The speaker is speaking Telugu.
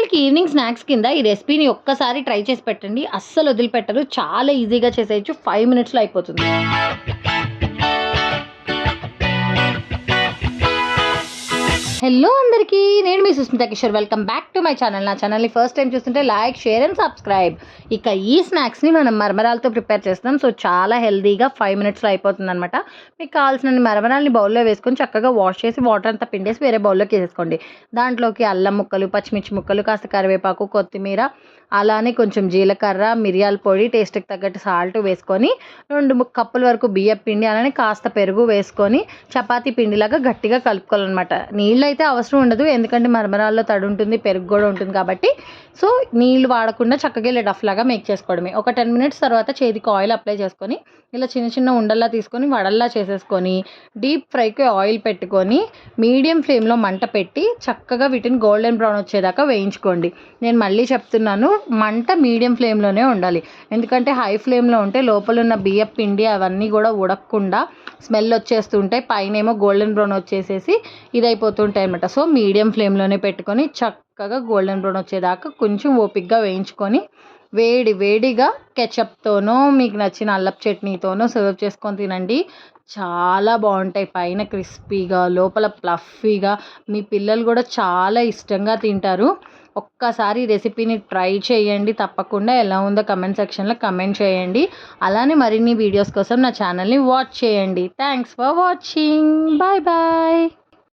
పిల్లలకి ఈవినింగ్ స్నాక్స్ కింద ఈ రెసిపీని ఒక్కసారి ట్రై చేసి పెట్టండి. అస్సలు వదిలిపెట్టరు. చాలా ఈజీగా చేసేయచ్చు. ఫైవ్ మినిట్స్లో అయిపోతుంది. హలో అందరికీ నేను మీ Susmitha Kishore. Welcome back to my channel నా ఛానల్ని ఫస్ట్ టైం చూస్తుంటే లైక్ షేర్ అండ్ సబ్స్క్రైబ్ ఇక ఈ స్నాక్స్ని మనం మరమరాలతో ప్రిపేర్ చేస్తాం సో చాలా హెల్దీగా ఫైవ్ మినిట్స్లో అయిపోతుంది అనమాట మీకు కావాల్సిన మరమరాల్ని బౌల్లో వేసుకొని చక్కగా వాష్ చేసి వాటర్ అంతా పిండేసి వేరే బౌల్లోకి వేసేసుకోండి. దాంట్లోకి అల్లం ముక్కలు పచ్చిమిర్చి ముక్కలు కాస్త కరివేపాకు కొత్తిమీర అలానే కొంచెం జీలకర్ర మిరియాల పొడి టేస్ట్కి తగ్గట్టు సాల్ట్ వేసుకొని రెండు కప్పుల వరకు బియ్యం పిండి అలానే కాస్త పెరుగు వేసుకొని చపాతీ పిండిలాగా గట్టిగా కలుపుకోవాలన్నమాట. నీళ్ళు అయితే అవసరం ఉండదు. ఎందుకంటే మరమరాల్లో తడి ఉంటుంది పెరుగు కూడా ఉంటుంది కాబట్టి. సో నీళ్ళు వాడకుండా చక్కగా ఇలా డఫ్ లాగా మేక్ చేసుకోవడమే. ఒక టెన్ మినిట్స్ తర్వాత చేతికి ఆయిల్ అప్లై చేసుకొని ఇలా చిన్న చిన్న ఉండల్లా తీసుకొని వడల్లా చేసేసుకొని డీప్ ఫ్రైకి ఆయిల్ పెట్టుకొని మీడియం ఫ్లేమ్లో మంట పెట్టి చక్కగా వీటిని గోల్డెన్ బ్రౌన్ వచ్చేదాకా వేయించుకోండి. నేను మళ్ళీ చెప్తున్నాను మంట మీడియం ఫ్లేమ్లోనే ఉండాలి. ఎందుకంటే హై ఫ్లేమ్లో ఉంటే లోపల ఉన్న బియ్యం పిండి అవన్నీ కూడా ఉడకకుండా స్మెల్ వచ్చేస్తుంటాయి పైన ఏమో గోల్డెన్ బ్రౌన్ వచ్చేసేసి ఇదైపోతుంటాయి అనమాట సో మీడియం ఫ్లేమ్లోనే పెట్టుకొని చక్కగా గోల్డెన్ బ్రౌన్ వచ్చేదాకా కొంచెం ఓపిక్గా వేయించుకొని వేడి వేడిగా కెచప్తోనో మీకు నచ్చిన అల్లపు చట్నీతోనో సర్వ్ చేసుకొని తినండి. చాలా బాగుంటాయి. పైన క్రిస్పీగా లోపల ప్లఫీగా. మీ పిల్లలు కూడా చాలా ఇష్టంగా తింటారు. ఒక్కసారి రెసిపీని ట్రై చేయండి. తప్పకుండా ఎలా ఉందో కమెంట్ సెక్షన్లో కమెంట్ చేయండి. అలానే మరిన్ని వీడియోస్ కోసం నా ఛానల్ని వాచ్ చేయండి. Thanks for watching. Bye bye.